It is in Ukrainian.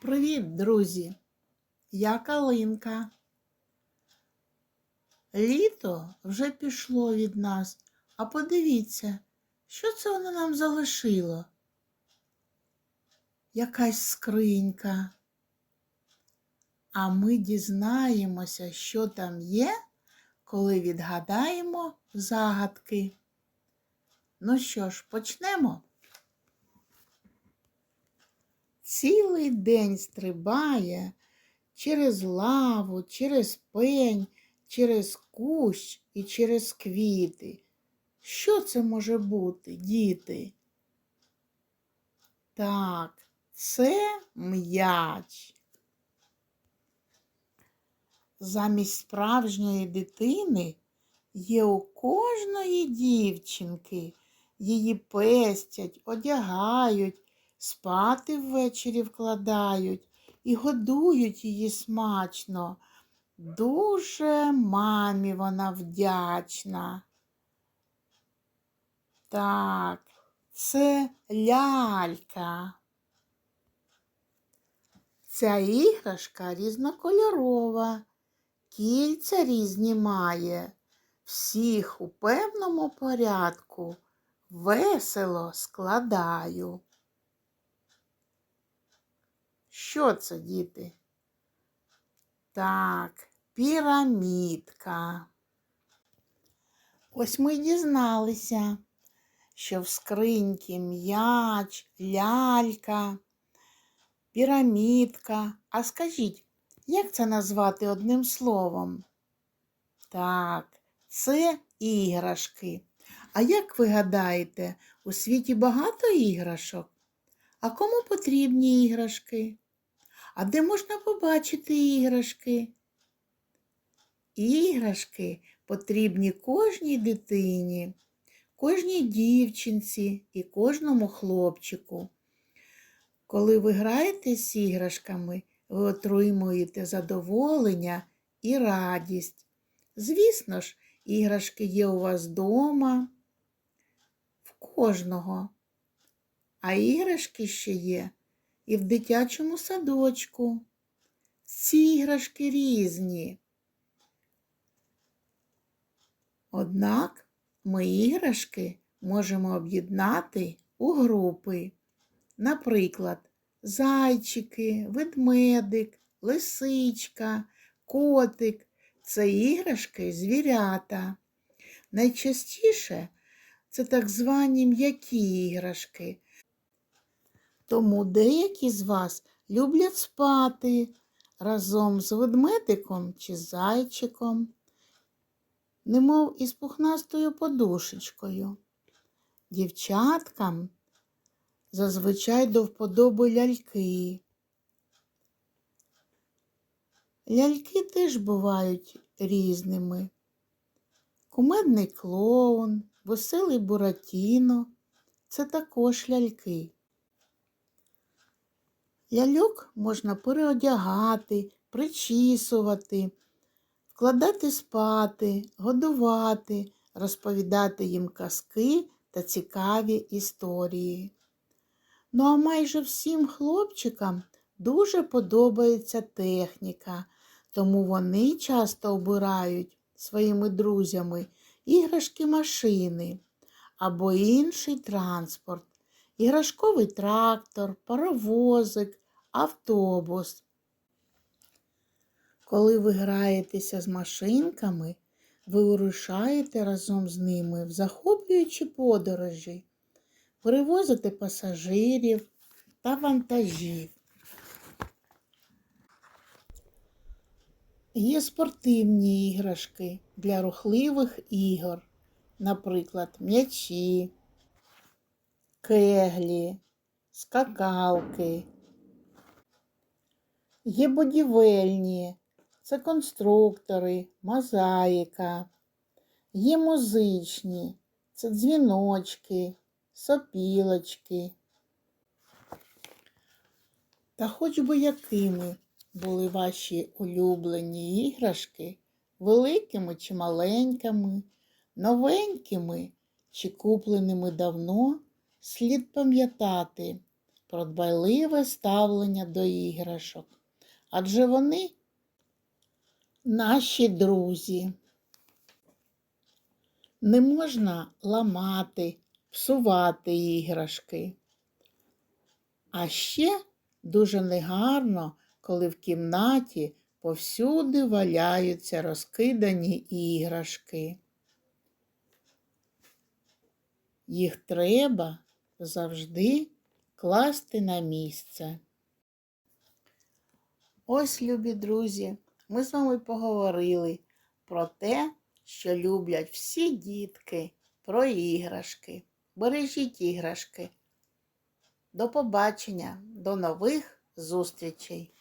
Привіт, друзі! Я Калинка. Літо вже пішло від нас, а подивіться, що це воно нам залишило? Якась скринька. А ми дізнаємося, що там є, коли відгадаємо загадки. Ну що ж, почнемо? Цілий день стрибає через лаву, через пень, через кущ і через квіти. Що це може бути, діти? Так, це м'яч. Замість справжньої дитини є у кожної дівчинки. Її пестять, одягають, спати ввечері вкладають і годують її смачно. Дуже мамі вона вдячна. Так, це лялька. Ця іграшка різнокольорова, кільця різні має, всіх у певному порядку весело складаю. Що це, діти? Так, пірамідка. Ось ми дізналися, що в скриньки м'яч, лялька, пірамідка. А скажіть, як це назвати одним словом? Так, це іграшки. А як ви гадаєте, у світі багато іграшок? А кому потрібні іграшки? А де можна побачити іграшки? Іграшки потрібні кожній дитині, кожній дівчинці і кожному хлопчику. Коли ви граєте з іграшками, ви отримуєте задоволення і радість. Звісно ж, іграшки є у вас вдома, в кожного. А іграшки ще є і в дитячому садочку. Ці іграшки різні. Однак ми іграшки можемо об'єднати у групи. Наприклад, зайчики, ведмедик, лисичка, котик це іграшки звірята. Найчастіше це так звані м'які іграшки. Тому деякі з вас люблять спати разом з ведмедиком чи зайчиком, немов із пухнастою подушечкою. Дівчаткам зазвичай до вподоби ляльки. Ляльки теж бувають різними. Кумедний клоун, веселий буратіно це також ляльки. Ляльок можна переодягати, причісувати, вкладати спати, годувати, розповідати їм казки та цікаві історії. Ну а майже всім хлопчикам дуже подобається техніка, тому вони часто обирають своїми друзями іграшки машини або інший транспорт іграшковий трактор, паровозик, автобус. Коли ви граєтеся з машинками, ви вирушаєте разом з ними в захоплюючі подорожі, перевозите пасажирів та вантажів. Є спортивні іграшки для рухливих ігор, наприклад, м'ячі, кеглі, скакалки. Є будівельні, це конструктори, мозаїка. Є музичні, це дзвіночки, сопілочки. Та хоч би якими були ваші улюблені іграшки, великими чи маленькими, новенькими чи купленими давно, слід пам'ятати, про дбайливе ставлення до іграшок, адже вони наші друзі. Не можна ламати, псувати іграшки. А ще дуже негарно, коли в кімнаті повсюди валяються розкидані іграшки. Їх треба завжди класти на місце. Ось, любі друзі, ми з вами поговорили про те, що люблять всі дітки, про іграшки. Бережіть іграшки. До побачення, до нових зустрічей!